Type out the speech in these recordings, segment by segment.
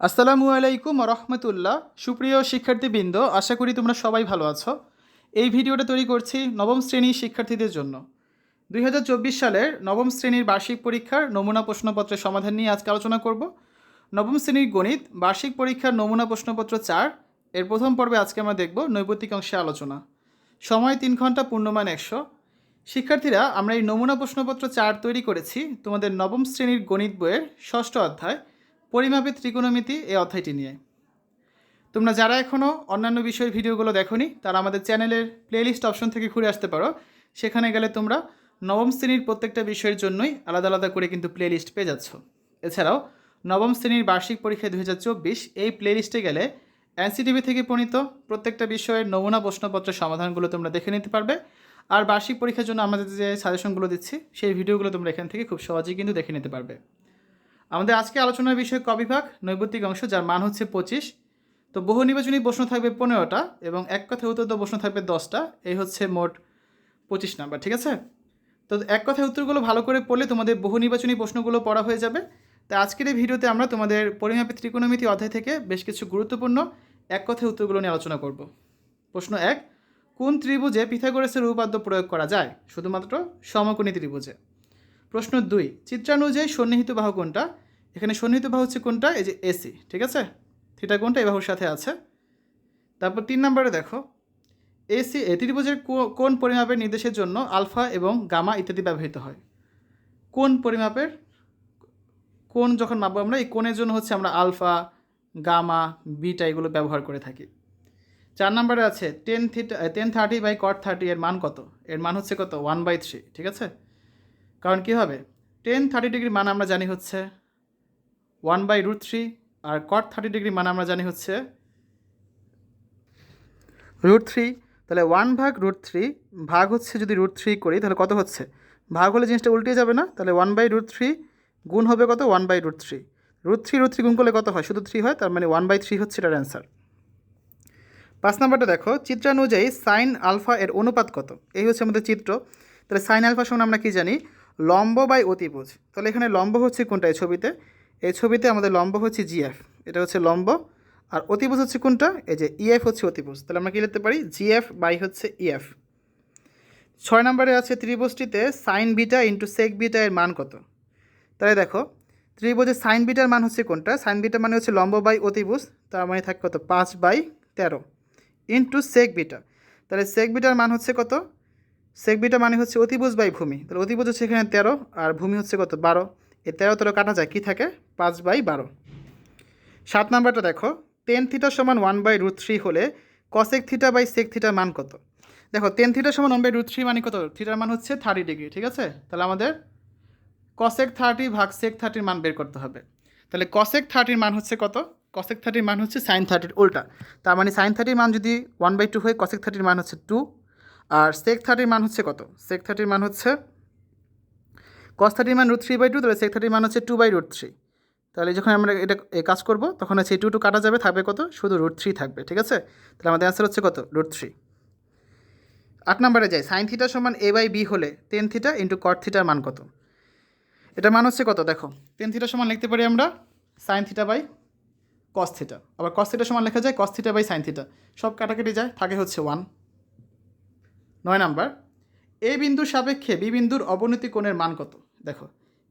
আসসালামু আলাইকুম রহমতুল্লাহ। সুপ্রিয় শিক্ষার্থীবৃন্দ, আশা করি তোমরা সবাই ভালো আছো। এই ভিডিওটা তৈরি করছি নবম শ্রেণির শিক্ষার্থীদের জন্য। দুই হাজার চব্বিশ সালের নবম শ্রেণির বার্ষিক পরীক্ষার নমুনা প্রশ্নপত্রের সমাধান নিয়ে আজকে আলোচনা করব। নবম শ্রেণির গণিত বার্ষিক পরীক্ষার নমুনা প্রশ্নপত্র চার, এর প্রথম পর্বে আজকে আমরা দেখব নৈপতিক অংশে আলোচনা। সময় তিন ঘণ্টা পূর্ণমান একশো। শিক্ষার্থীরা, আমরা এই নমুনা প্রশ্নপত্র চার তৈরি করেছি তোমাদের নবম শ্রেণির গণিত বইয়ের ষষ্ঠ অধ্যায়। পরিমাপের ত্রিকোণমিতি এই অধ্যায়টি নিয়ে। তোমরা যারা এখনও অন্যান্য বিষয়ের ভিডিওগুলো দেখোনি, তারা আমাদের চ্যানেলের প্লেলিস্ট অপশন থেকে ঘুরে আসতে পারো। সেখানে গেলে তোমরা নবম শ্রেণির প্রত্যেকটা বিষয়ের জন্যই আলাদা আলাদা করে কিন্তু প্লেলিস্ট পেয়ে যাচ্ছ। এছাড়াও, নবম শ্রেণির বার্ষিক পরীক্ষা দু হাজার চব্বিশ এই প্লেলিস্টে গেলে এনসিটিভি থেকে প্রণীত প্রত্যেকটা বিষয়ের নমুনা প্রশ্নপত্রের সমাধানগুলো তোমরা দেখে নিতে পারবে। আর বার্ষিক পরীক্ষার জন্য আমাদের যে সাজেশনগুলো দিচ্ছি, সেই ভিডিওগুলো তোমরা এখান থেকে খুব সহজেই কিন্তু দেখে নিতে পারবে। আমাদের আজকে আলোচনার বিষয় কবিভাগ, নৈবত্তিক অংশ, যার মান হচ্ছে পঁচিশ। তো বহু নির্বাচনী প্রশ্ন থাকবে পনেরোটা এবং এক কথায় উত্তর প্রশ্ন থাকবে দশটা। এই হচ্ছে মোট পঁচিশ নাম্বার, ঠিক আছে? তো এক কথায় উত্তরগুলো ভালো করে পড়লে তোমাদের বহু নির্বাচনী প্রশ্নগুলো পড়া হয়ে যাবে। তাই আজকের এই ভিডিওতে আমরা তোমাদের পরিমাপের ত্রিকোণমিতি অধ্যায় থেকে বেশ কিছু গুরুত্বপূর্ণ এক কথায় উত্তরগুলো নিয়ে আলোচনা করব। প্রশ্ন এক, কোন ত্রিভুজে পিথাগোরাসের উপপাদ্য প্রয়োগ করা যায়? শুধুমাত্র সমকোণী ত্রিভুজে। প্রশ্ন দুই, চিত্রানুযায়ী সন্নিহিত বাহু কোনটা? এখানে সন্নিহিত বাহু হচ্ছে কোনটা? এই যে এসি ঠিক আছে? থিটা কোনটা? এই বাহুর সাথে আছে। তারপর তিন নম্বরে দেখো এসি এ ত্রিভুজের কোন পরিমাপের নির্দেশের জন্য আলফা এবং গামা ইত্যাদি ব্যবহৃত হয়? কোন পরিমাপের? কোন যখন মাপবো আমরা, এই কোণের জন্য হচ্ছে আমরা আলফা, গামা, বিটা এগুলো ব্যবহার করে থাকি। চার নম্বরে আছে tan theta tan thirty by cot thirty এর মান কত? এর মান হচ্ছে কত? ওয়ান বাই থ্রি ঠিক আছে? কারণ কী হবে? টেন থার্টি ডিগ্রি মান আমরা জানি হচ্ছে ওয়ান বাই রুট থ্রি আর কট থার্টি ডিগ্রি মান আমরা জানি হচ্ছে রুট থ্রি তাহলে ওয়ান ভাগ রুট থ্রি ভাগ হচ্ছে যদি রুট থ্রি করি, তাহলে কত হচ্ছে? ভাগ হলে জিনিসটা উল্টে যাবে না। তাহলে ওয়ান বাই রুট থ্রি গুণ হবে কত? One by root three root three root three গুণ করলে কত হয়? শুধু থ্রি হয়, তার মানে ওয়ান বাই থ্রি হচ্ছে এটার অ্যান্সার পাঁচ নাম্বারটা দেখো চিত্রানুযায়ী সাইন আলফা এর অনুপাত কত? এই হচ্ছে আমাদের চিত্র। তাহলে সাইন আলফা সমান আমরা কি জানি? লম্ব বাই অতিভুজ। তাহলে এখানে লম্ব হচ্ছে কোনটা এই ছবিতে? এই ছবিতে আমাদের লম্ব হচ্ছে জিএফ এটা হচ্ছে লম্ব। আর অতিভুজ হচ্ছে কোনটা? এই যে ইএফ হচ্ছে অতিভুজ। তাহলে আমরা কী লিখতে পারি? জিএফ বাই হচ্ছে ইএফ ছয় নম্বরে আছে ত্রিভুজটিতে sine beta into sec beta এর মান কত? তাহলে দেখো, ত্রিভুজের সাইন বিটার মান হচ্ছে কোনটা? সাইন বিটা মানে হচ্ছে লম্ব বাই অতিভুজ। তার মানে থাকে কত? পাঁচ বাই তেরো ইন্টু সেক বিটা তাহলে সেক বিটার মান হচ্ছে কত? সেক বিটা মানে হচ্ছে অতিভুজ বাই ভূমি। তাহলে অতিভুজ হচ্ছে এখানে তেরো, আর ভূমি হচ্ছে কত? বারো। এই তেরো তেরো কাটা যায়, কী থাকে? পাঁচ বাই বারো। সাত নাম্বারটা দেখো টেন থিটা সমান ওয়ান বাই রুট থ্রি হলে কসেক থিটা বাই সেক থিটার মান কত? দেখো টেন থিটা সমান ওয়ান বাই রুট থ্রি মানে কত? থিটার মান হচ্ছে থার্টি ডিগ্রি ঠিক আছে? তাহলে আমাদের কসেক থার্টি ভাগ সেক থার্টির মান বের করতে হবে। তাহলে কসেক থার্টির মান হচ্ছে কত? কসেক থার্টির মান হচ্ছে সাইন থার্টির উল্টা। তার মানে সাইন থার্টির মান যদি ওয়ান বাই টু হয় কসেক থার্টির মান হচ্ছে টু আর সেক থার্টির মান হচ্ছে কত? সেক থার্টির মান হচ্ছে কস থার্টির মান রুট থ্রি বাই টু তাহলে সেক থার্টির মান হচ্ছে টু বাই রুট থ্রি তাহলে যখন আমরা এটা, এ কাজ করব, তখন হচ্ছে টু টু কাটা যাবে, থাকবে কত? শুধু রুট থ্রি থাকবে, ঠিক আছে? তাহলে আমাদের অ্যান্সার হচ্ছে কত? রুট থ্রি আট নম্বরে যাই সাইন থিটা সমান এ বাই বি হলে টেন থিটা ইন্টু কট থিটার মান কত? এটা মান হচ্ছে কত? দেখো টেন থিটা সমান লিখতে পারি আমরা sine theta by cos theta আবার কস থিটা সমান লেখা যায় cos theta by sine theta সব কাটাকাটি যায়, থাকে হচ্ছে ওয়ান নয় নাম্বার, এ বিন্দুর সাপেক্ষে বি বিন্দুর অবনতি কোণের মান কত? দেখো,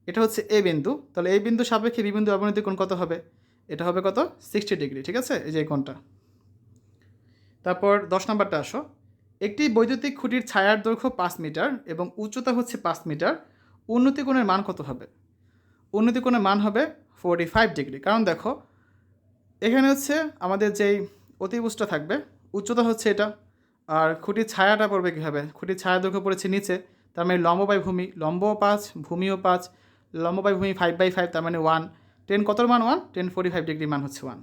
এটা হচ্ছে এ বিন্দু, তাহলে এই বিন্দু সাপেক্ষে বি বিন্দুর অবনতি কোণ কত হবে? এটা হবে কত? সিক্সটি ডিগ্রি ঠিক আছে? এই যে কোণটা। তারপর দশ নাম্বারটা আসো। একটি বৈদ্যুতিক খুঁটির ছায়ার দৈর্ঘ্য পাঁচ মিটার এবং উচ্চতা হচ্ছে পাঁচ মিটার। উন্নতি কোণের মান কত হবে? উন্নতি কোণের মান হবে ফোরটি ফাইভ ডিগ্রি কারণ দেখো, এখানে হচ্ছে আমাদের যেই অতিবুজটা থাকবে, উচ্চতা হচ্ছে এটা। আর খুঁটির ছায়াটা পড়বে কীভাবে? খুঁটির ছায়া দৈর্ঘ্য পড়েছে নিচে, তার মানে লম্ব বাই ভূমি। লম্বও পাঁচ, ভূমিও পাঁচ, লম্ব বাই ভূমি ফাইভ বাই ফাইভ তার মানে ওয়ান টেন কত মান? One tan forty five degree মান হচ্ছে ওয়ান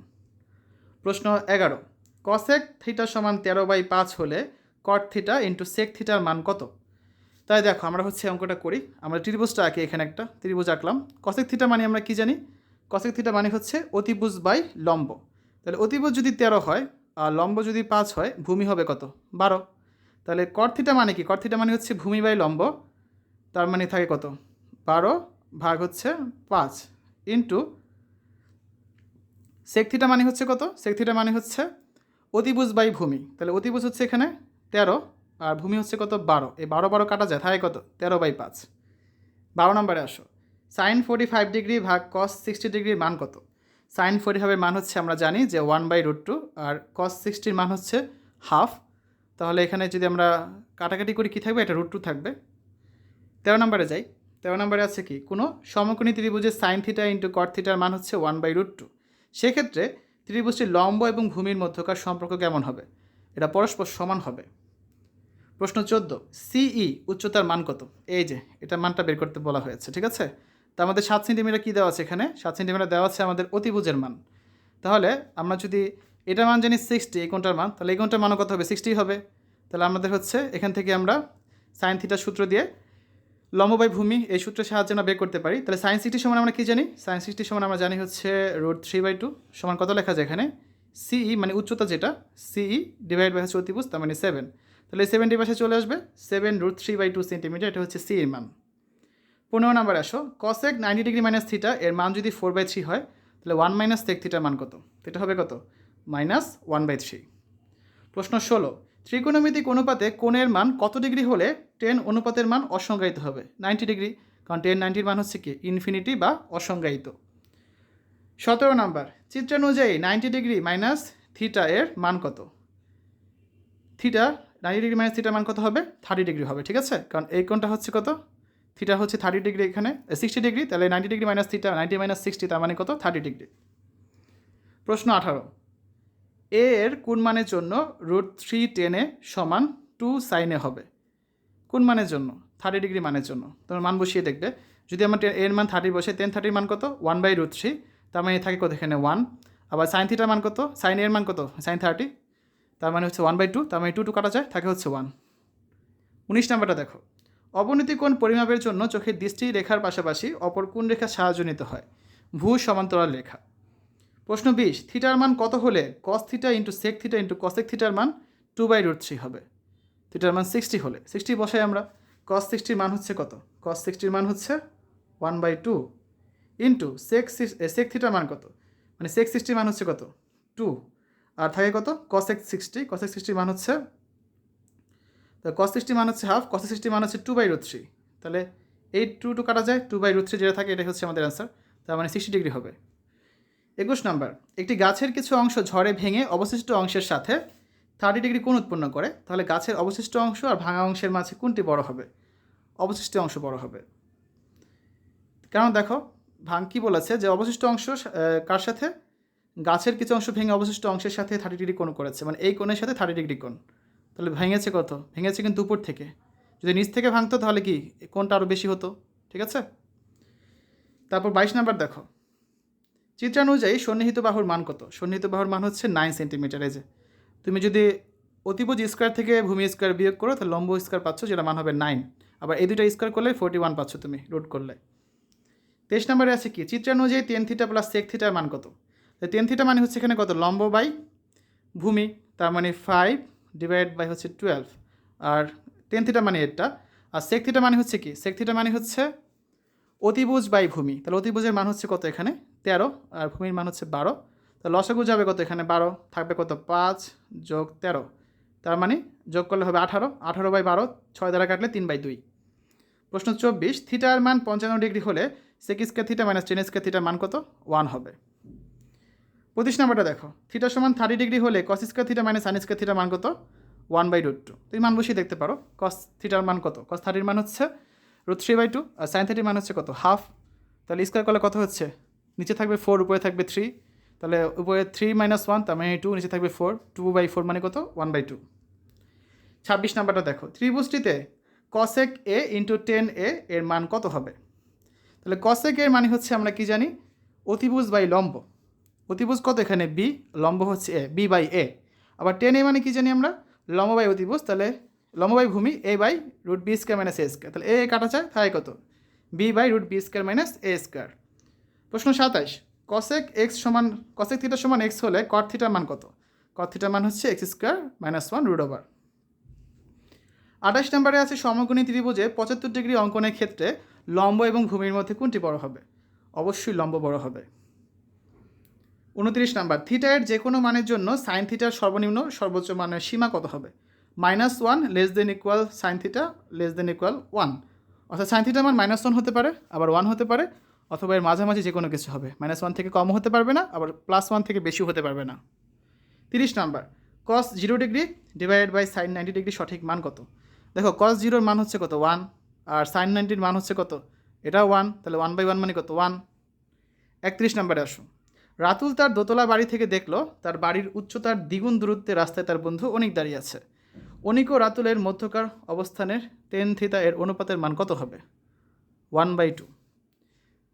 প্রশ্ন এগারো। কসেক থিটা সমান তেরো বাই পাঁচ হলে কট থিটা ইন্টু সেক থিটার মান কত? তাই দেখো, আমরা হচ্ছে অঙ্কটা করি। আমরা ত্রিভুজটা আঁকি এখানে একটা, ত্রিভুজ আঁকলাম। কসেক থিটা মানে আমরা কি জানি? কসেক থিটা মানে হচ্ছে অতিভুজ বাই লম্ব। তাহলে অতিভুজ যদি তেরো হয় লম্ব যদি পাঁচ হয়, ভূমি হবে কত? বারো। তাহলে কর্থিটা মানে কি? কর্থিটা মানে হচ্ছে ভূমি বাই লম্ব। তার মানে থাকে কত? বারো ভাগ হচ্ছে পাঁচ ইন্টু সেক থিটা মানে হচ্ছে কত? সেক থিটা মানে হচ্ছে অতিভুজ বাই ভূমি। তাহলে অতিভুজ হচ্ছে এখানে তেরো আর ভূমি হচ্ছে কত? বারো। এই বারো বারো কাটা যায়, থাকে কত? তেরো বাই পাঁচ। বারো নম্বরে আসো। সাইন ফোর্টি ফাইভ ডিগ্রি ভাগ কস সিক্সটি ডিগ্রির মান কত? সাইন ফোর্টি ফাইভের মান হচ্ছে, আমরা জানি যে ওয়ান বাই রুট টু আর কস সিক্সটির মান হচ্ছে হাফ তাহলে এখানে যদি আমরা কাটাকাটি করি, কী থাকবে? এটা রুট টু থাকবে। তেরো নম্বরে যাই। তেরো নম্বরে আছে কি? কোনো সমকোণী ত্রিভুজের সাইন থিটা ইন্টু কট থিটার মান হচ্ছে ওয়ান বাই রুট টু সেক্ষেত্রে ত্রিভুজটির লম্ব এবং ভূমির মধ্যকার সম্পর্ক কেমন হবে? এটা পরস্পর সমান হবে। প্রশ্ন চোদ্দ সিই উচ্চতার মান কত? এই যে, এটা মানটা বের করতে বলা হয়েছে, ঠিক আছে? তা আমাদের সাত সেন্টিমিটার কী দেওয়া আছে এখানে? সাত সেন্টিমিটার দেওয়া আছে আমাদের অতিভুজের মান। তাহলে আমরা যদি এটা মান জানি সিক্সটি এই কোনটার মান, তাহলে এই কোনটার মানও কত হবে? সিক্সটি হবে। তাহলে আমাদের হচ্ছে এখান থেকে আমরা সাইন থিটার সূত্র দিয়ে লম্ববাই ভূমি এই সূত্রের সাহায্যে আমরা বের করতে পারি। তাহলে সাইন সিক্সটি সমান আমরা কী জানি? সাইন সিক্সটি সমান আমরা জানি হচ্ছে রোড থ্রি বাই টু সমান কত লেখা যায় এখানে? সিই মানে উচ্চতা যেটা সিই ডিভাইড বাই হচ্ছে অতিভুজ, তার মানে সেভেন তাহলে সেভেন্টি পাশে চলে আসবে seven root three by two centimetre এটা হচ্ছে সি এর মান। পনেরো নাম্বার আসো। Cosec ninety degree minus theta এর মান যদি ফোর বাই থ্রি হয়, তাহলে ওয়ান মাইনাস তেক থিটার মান কত? এটা হবে কত? মাইনাস ওয়ান বাই থ্রি প্রশ্ন ষোলো, ত্রিকোণমিতিক অনুপাতে কোণের মান কত ডিগ্রি হলে টেন অনুপাতের মান অসংজ্ঞায়িত হবে? নাইনটি ডিগ্রি কারণ টেন নাইনটির মান হচ্ছে কি? ইনফিনিটি বা অসংজ্ঞায়িত। সতেরো নাম্বার চিত্রানুযায়ী নাইনটি ডিগ্রি মাইনাস থিটা এর মান কত? থিটা নাইনটি ডিগ্রি মাইনাস থিটার মান কত হবে? থার্টি ডিগ্রি হবে, ঠিক আছে? কারণ এই কোণটা হচ্ছে কত? থিটা হচ্ছে থার্টি ডিগ্রি এখানে সিক্সটি ডিগ্রি তাহলে ninety degree minus theta ninety minus sixty তার মানে কত? থার্টি ডিগ্রি প্রশ্ন আঠারো। এ এর কোন মানের জন্য রুট থ্রি টেনে সমান টু সাইনে হবে? কোন মানের জন্য? থার্টি ডিগ্রি মানের জন্য। তোমার মান বসিয়ে দেখবে। যদি আমার টে- এর মান থার্টি বসে টেন থার্টির মান কত? ওয়ান বাই রুট থ্রি তার মানে থাকে কত এখানে? ওয়ান আবার সাইন থিটার মান কত? সাইন এর মান কত? সাইন থার্টি তার মানে হচ্ছে ওয়ান বাই টু তার মানে টু টু কাটা যায়, থাকে হচ্ছে ওয়ান উনিশ নাম্বারটা দেখো। অবনতি কোণ পরিমাপের জন্য চোখের দৃষ্টি রেখার পাশাপাশি অপর কোন রেখার সাহায্য নিতে হয়। ভূ সমান্তরাল রেখা। প্রশ্ন বিশ, থিটার মান কত হলে cos theta into sec theta into cosec থিটার মান টু বাই রুট থ্রি হবে? থিটার মান সিক্সটি হলে সিক্সটি বসাই আমরা। কস সিক্সটির মান হচ্ছে কত? কস সিক্সটির মান হচ্ছে one by two into sec sec থিটার মান কত? মানে সেক সিক্সটির মান হচ্ছে কত? টু আর থাকে কত? কসেক সিক্সটি কসেক সিক্সটির মান হচ্ছে তো কস সিক্সটি মান হচ্ছে হাফ কস সিক্সটি মান হচ্ছে টু বাই রুট থ্রি তাহলে এই টু টু কাটা যায় টু বাই রুট থ্রি যেটা থাকে, এটাই হচ্ছে আমাদের অ্যান্সার তার মানে সিক্সটি ডিগ্রি হবে। একুশ নাম্বার একটি গাছের কিছু অংশ ঝড়ে ভেঙে অবশিষ্ট অংশের সাথে থার্টি ডিগ্রি কোণ উৎপন্ন করে, তাহলে গাছের অবশিষ্ট অংশ আর ভাঙা অংশের মাঝে কোনটি বড় হবে? অবশিষ্ট অংশ বড় হবে। কারণ দেখো, ভাঙ কি বলেছে যে অবশিষ্ট অংশ কার সাথে? গাছের কিছু অংশ ভেঙে অবশিষ্ট অংশের সাথে থার্টি ডিগ্রি কোণ করেছে মানে এই কোণের সাথে থার্টি ডিগ্রি কোণ। তাহলে ভেঙেছে কত? ভেঙেছে কিন্তু উপর থেকে। যদি নিচ থেকে ভাঙতো তাহলে কি? কোনটা আরও বেশি হতো? ঠিক আছে? তারপর বাইশ নাম্বার দেখো। চিত্রানুযায়ী সন্নিহিত বাহুর মান কত? সন্নিহিত বাহুর মান হচ্ছে নাইন সেন্টিমিটার যে। তুমি যদি অতিভুজ স্কোয়ার থেকে ভূমি স্কোয়ার বিয়োগ করো, তাহলে লম্ব স্কোয়ার পাচ্ছ, যেটা মান হবে নাইন আবার এই দুটো স্কোয়ার করলে ফোর্টি ওয়ান পাচ্ছ তুমি রুট করলে। তেইশ নম্বরে আছে কি? চিত্রানুযায়ী টেন থিটা প্লাস সেক থিটার মান কত? টেন থিটা মানে হচ্ছে এখানে কত? লম্ব বাই ভূমি, তার মানে ফাইভ ডিভাইড বাই হচ্ছে টুয়েলভ আর টেন থিটা মানে এটা, আর সেক থিটা মানে হচ্ছে কি? সেক থিটা মানে হচ্ছে অতিভুজ বাই ভূমি। তাহলে অতিভুজের মান হচ্ছে কত এখানে? তেরো, আর ভূমির মান হচ্ছে বারো। তো লসাগু যাবে কত এখানে? বারো, থাকবে কত? পাঁচ যোগ তেরো। তার মানে যোগ করলে হবে আঠারো। আঠারো বাই বারো, ছয় দ্বারা কাটলে তিন বাই দুই। প্রশ্ন চব্বিশ থিটার মান পঞ্চান্ন ডিগ্রি হলে sec square theta minus tan square থিটার মান কত? ওয়ান হবে। পঁচিশ নাম্বারটা দেখো। থিটার সমান থার্টি ডিগ্রি হলে cos square theta minus sine square থিটার মান কত? ওয়ান বাই রুট টু তুমি মান বসিয়ে দেখতে পারো। কস থিটার মান কত? কস থার্টির মান হচ্ছে রুট থ্রি বাই টু আর সাইন থার্টির মান হচ্ছে কত? হাফ তাহলে স্কোয়ার করলে কত হচ্ছে? নিচে থাকবে ফোর উপরে থাকবে থ্রি তাহলে উপরে থ্রি মাইনাস ওয়ান তার মানে টু নিচে থাকবে ফোর টু বাই ফোর মানে কত? ওয়ান বাই টু ছাব্বিশ নাম্বারটা দেখো। ত্রিভুজটিতে cosec A into tan A এর মান কত হবে? তাহলে কসেক এর মানে হচ্ছে আমরা কি জানি? অতিভুজ বাই লম্ব। অতিভুজ কত এখানে? বি, লম্ব হচ্ছে এ, বি বাই এ। আবার টেন এ মানে কী জানি আমরা? লম্ব বাই অতিভুজ, তাহলে লম্ব বাই ভূমি A by root B square minus A square. তাহলে এ কাটা যায়, তাই কত? B by root B square minus A square. প্রশ্ন সাতাশ কসেক এক্স সমান কসেক থিটা সমান এক্স হলে কট থিটার মান কত? কট থিটার মান হচ্ছে X square minus one root over. আঠাশ নম্বরে আছে সমকোণী ত্রিভুজে পঁচাত্তর ডিগ্রি অঙ্কনের ক্ষেত্রে লম্ব এবং ভূমির মধ্যে কোনটি বড় হবে? অবশ্যই লম্ব বড় হবে। উনত্রিশ নাম্বার থিটায়ের যে কোনো মানের জন্য সাইন থিটার সর্বনিম্ন সর্বোচ্চ মানের সীমা কত হবে? Minus one less than equal sine theta less than equal one অর্থাৎ সাইন থিটার মান মাইনাস ওয়ান হতে পারে, আবার ওয়ান হতে পারে, অথবা এর মাঝামাঝি যে কোনো কিছু হবে। মাইনাস ওয়ান থেকে কমও হতে পারবে না, আবার প্লাস ওয়ান থেকে বেশি হতে পারবে না। তিরিশ number cos zero degree divided by sine ninety degree সঠিক মান কত? দেখো কস জিরোর মান হচ্ছে কত? ওয়ান আর সাইন নাইনটির মান হচ্ছে কত? এটা ওয়ান তাহলে ওয়ান বাই ওয়ান মানে কত? ওয়ান একত্রিশ নাম্বারে আসো। রাতুল তার দোতলা বাড়ি থেকে দেখল তার বাড়ির উচ্চতার দ্বিগুণ দূরত্বে রাস্তায় তার বন্ধু অনেক দাঁড়িয়ে আছে। অনিক ও রাতুলের মধ্যকার অবস্থানের টেন থিতা এর অনুপাতের মান কত হবে? One by two.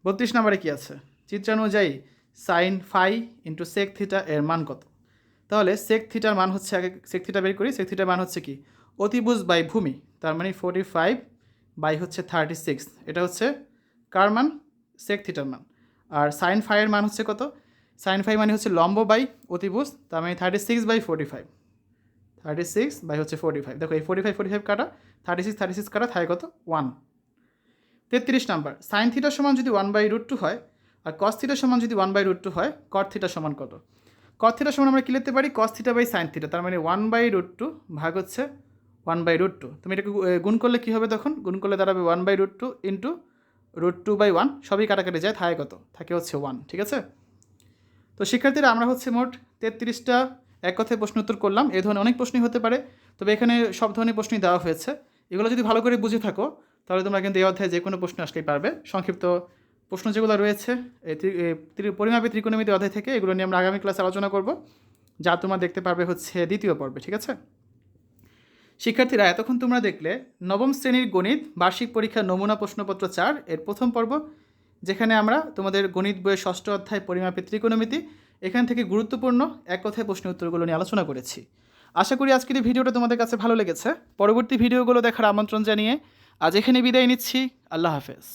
বত্রিশ নম্বরে কী আছে? চিত্রানুযায়ী sine phi into sec theta এর মান কত? তাহলে সেক থিটার মান হচ্ছে আগে সেক থিটা বের করি, সেক থিটার মান হচ্ছে কি? অতিভুজ বাই ভূমি, তার মানে ফোর্টি ফাইভ বাই হচ্ছে থার্টি সিক্স এটা হচ্ছে কার মান? সেক থিটার মান। আর সাইন ফাইয়ের মান হচ্ছে কত? সাইন ফাইভ মানে হচ্ছে লম্ব বাই অতিভুজ, তার মানে thirty six by forty five thirty six by হচ্ছে ফোর্টি ফাইভ দেখো এই ফোর্টি ফাইভ ফোর্টি ফাইভ কাটা থার্টি সিক্স থার্টি সিক্স কাটা থাকে কত? ওয়ান তেত্রিশ নাম্বার সাইন থিটার সমান যদি ওয়ান বাই রুট টু হয়, আর কস থিটার সমান যদি ওয়ান বাই রুট টু হয় কট থিটার সমান কত? কট থিটার সমান আমরা কী লিখতে পারি? Cos theta by sine theta তার মানে ওয়ান বাই রুট টু ভাগ হচ্ছে ওয়ান বাই রুট টু তুমি এটাকে গুণ করলে কী হবে তখন? গুণ করলে দাঁড়াবে one by root two into root two by one সবই কাটাকাটি যায় থাকে কত? থাকে হচ্ছে ওয়ান ঠিক আছে? তো শিক্ষার্থীরা, আমরা হচ্ছে মোট তেত্রিশটা এক কথায় প্রশ্ন উত্তর করলাম। এ ধরনের অনেক প্রশ্নই হতে পারে, তবে এখানে সব ধরনের প্রশ্নই দেওয়া হয়েছে। এগুলো যদি ভালো করে বুঝে থাকো, তাহলে তোমরা কিন্তু এই অধ্যায়ে যে কোনো প্রশ্ন আসলেই পারবে। সংক্ষিপ্ত প্রশ্ন যেগুলো রয়েছে পরিমাপী ত্রিকোণমিতি অধ্যায় থেকে, এগুলো নিয়ে আমরা আগামী ক্লাসে আলোচনা করব, যা তোমরা দেখতে পারবে হচ্ছে দ্বিতীয় পর্বে, ঠিক আছে? শিক্ষার্থীরা, এতক্ষণ তোমরা দেখলে নবম শ্রেণির গণিত বার্ষিক পরীক্ষার নমুনা প্রশ্নপত্র চার, এর প্রথম পর্ব যেখানে আমরা তোমাদের গণিত বইয়ের ষষ্ঠ অধ্যায় পরিমাপের ত্রিকোণমিতি, এখান থেকে গুরুত্বপূর্ণ এক কথায় প্রশ্ন উত্তরগুলো নিয়ে আলোচনা করেছি। আশা করি আজকের এই ভিডিওটা তোমাদের কাছে ভালো লেগেছে। পরবর্তী ভিডিওগুলো দেখার আমন্ত্রণ জানিয়ে আজ এখানে বিদায় নিচ্ছি। আল্লাহ হাফেজ।